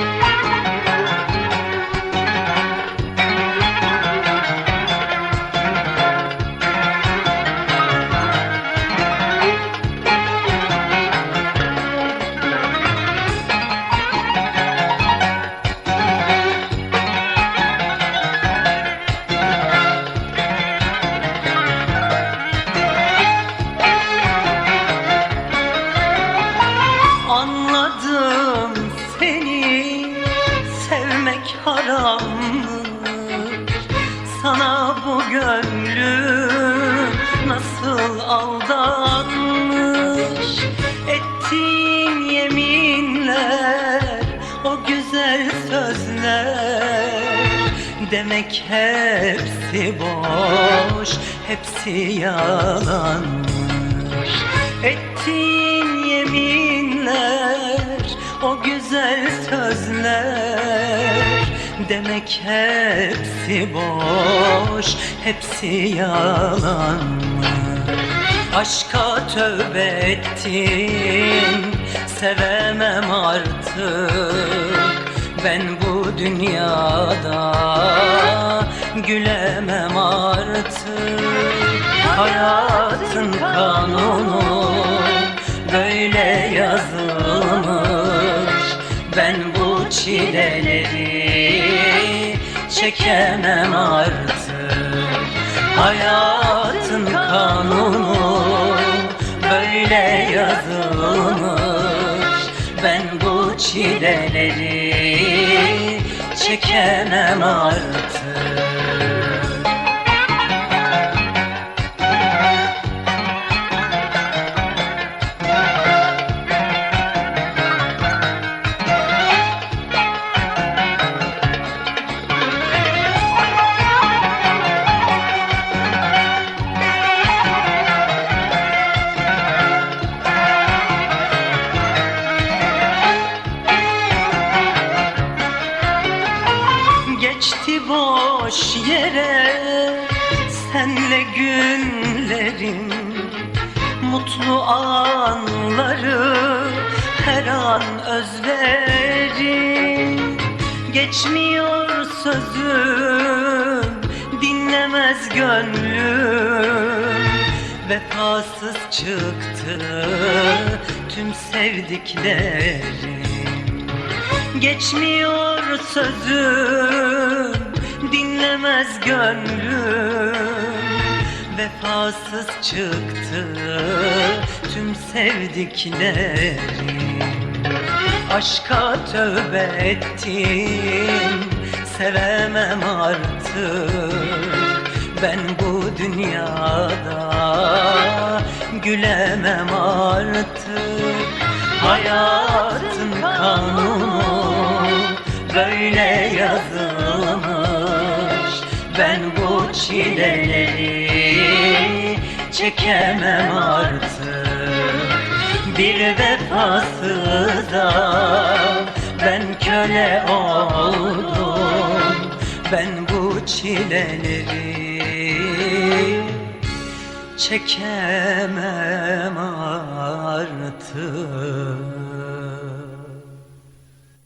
Bye. Harammış Sana bu gönlüm nasıl aldanmış? Ettiğin yeminler o güzel sözler. Demek hepsi boş, hepsi yalanmış. Ettiğin yeminler, o güzel sözler Demek hepsi boş, hepsi yalanmış Aşka tövbe ettim, sevemem artık. Ben bu dünyada gülemem artık. Hayatın kanunu böyle yazılmış. Ben bu çileleri çekemem artık. Hayatın kanunu böyle yazılmış. Ben bu çileleri çekemem artık boş yere senle günlerim Mutlu anları her an özlerim. Geçmiyor sözüm dinlemez gönlüm. Vefasız çıktı tüm sevdiklerim. Geçmiyor sözüm dinlemez gönlüm. Vefasız çıktı tüm sevdiklerim. Aşka tövbe ettim sevemem artık. Ben bu dünyada gülemem artık. Hayatın kanunu böyle yazılmış Ben bu çileleri çekemem artık. Bir vefasıza ben köle oldum. Ben bu çileleri çekemem artık